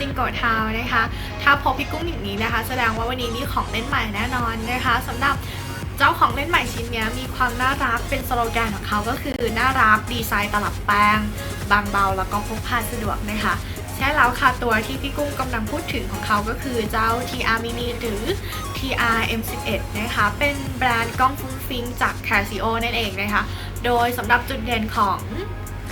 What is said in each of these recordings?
จิงโกทาวนะคะ ถ้าพบพี่กุ้งอย่างนี้นะคะ แสดงว่าวันนี้มีของเล่นใหม่แน่นอนนะคะสำหรับเจ้าของเล่นใหม่ชิ้นนี้มีความน่ารักเป็นสโลแกนของเขาก็คือน่ารักดีไซน์ตลับแป้ง บางเบาแล้วก็พกพาสะดวกนะคะใช่แล้วค่ะ ตัวที่พี่กุ้งกำลังพูดถึงของเขาก็คือเจ้า TR Mini หรือ TR M11 นะคะ เป็นแบรนด์กล้องฟุ้งฟิ้งจาก Casio นั่นเองนะคะ โดยสำหรับจุดเด่นของ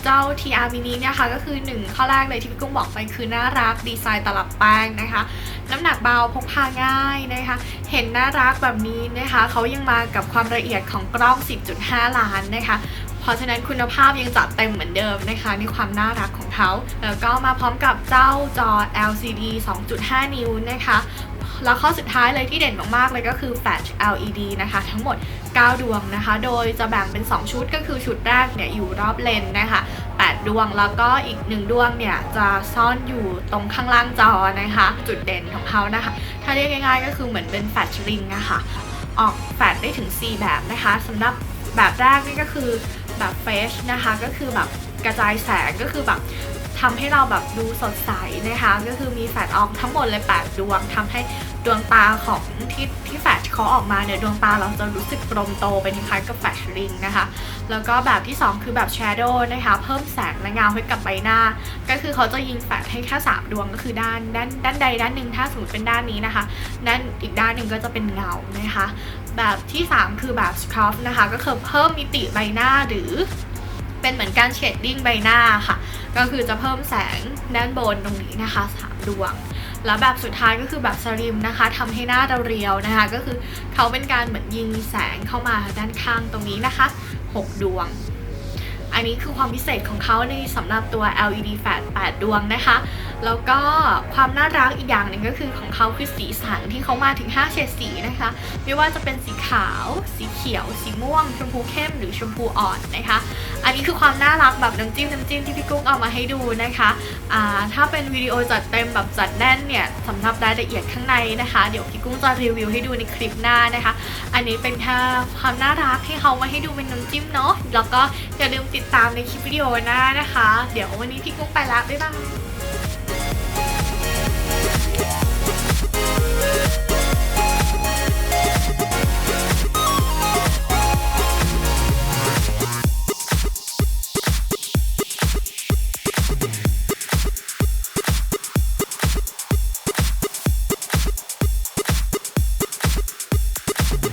เจ้า TR Mini เนี่ยค่ะก็คือ 1 ข้อแรกเลยที่พี่กุ้งบอกไปคือน่ารักดีไซน์ตลับแป้งนะคะ น้ำหนักเบาพกพาง่ายนะคะ เห็นน่ารักแบบนี้นะคะเขายังมากับความละเอียดของกล้อง 10.5 ล้านนะคะเพราะฉะนั้นคุณภาพยังจัดเต็มเหมือนเดิมนะคะในความน่ารักของเขา แล้วก็มาพร้อมกับเจ้าจอ LCD 2.5 นิ้วนะคะ แล้วข้อสุดท้ายเลยที่เด่นมากๆเลยก็คือ Flash LED นะคะ ทั้งหมด 9 ดวงนะคะ โดยจะแบ่งเป็น 2 ชุดก็คือชุดแรกเนี่ยอยู่รอบเลนส์นะคะ 8 ดวงแล้วก็อีก 1 ดวงเนี่ยจะซ่อนอยู่ตรงข้างล่างจอนะคะ จุดเด่นของเขานะคะ ถ้าเรียกง่ายๆก็คือเหมือนเป็นแฟลชริงอะค่ะออกแฟลชได้ถึง 4 แบบนะคะสำหรับแบบแรกนี่ก็คือแบบเฟชนะคะก็คือแบบกระจายแสงก็คือแบบทำให้เราแบบดูสดใสนะคะ ก็คือมีแฟลชออกทั้งหมดเลย 8 ดวงทำให้ ดวงตาของที่ที่แฟชเขาออกมาเนี่ยดวงตาเราจะรู้สึกกลมโตเป็นคล้ายกับแฟชริงนะคะ แล้วก็แบบที่ 2 คือแบบ Shadow นะคะเพิ่มแสงและเงาให้กับใบหน้า ก็คือเขาจะยิงแฟชให้แค่3ดวงก็คือด้านด้านด้านใดด้านหนึ่งถ้าสมมติเป็นด้านนี้นะคะด้านอีกด้านหนึ่งก็จะเป็นเงานะคะ แบบที่ 3 คือแบบ Scruff นะคะก็คือเพิ่มมิติใบหน้าหรือเป็นเหมือนการเชดดิ้งใบหน้าค่ะ ก็คือจะเพิ่มแสงด้านบนตรงนี้นะคะ3ดวง แล้วแบบสุดท้ายก็คือแบบสลิมนะคะทำให้หน้าเราเรียวนะคะ ก็คือเขาเป็นการเหมือนยิงแสงเข้ามาด้านข้างตรงนี้นะคะ 6 ดวง อันนี้คือความพิเศษของเขาในสำหรับตัว LED แฟลช8ดวงนะคะ แล้วก็ความน่ารักอีกอย่างหนึ่งก็คือของเขาคือสีสันที่เขามาถึง 5 เฉดสีนะคะ ไม่ว่าจะเป็นสีขาว สีเขียว สีม่วง ชมพูเข้มหรือชมพูอ่อนนะคะ อันนี้คือความน่ารักแบบน้ำจิ้มน้ำจิ้มที่พี่กุ้งเอามาให้ดูนะคะอ่าถ้าเป็นวิดีโอจัดเต็มแบบจัดแน่นเนี่ยสำหรับรายละเอียดข้างในนะคะ เดี๋ยวพี่กุ้งจะรีวิวให้ดูในคลิปหน้านะคะ อันนี้เป็นแค่ความน่ารักให้เขามาให้ดูเป็นน้ำจิ้มเนาะแล้วก็อย่าลืมติดตามในคลิปวิดีโอหน้านะคะ เดี๋ยววันนี้พี่กุ้งไปละบ๊ายบาย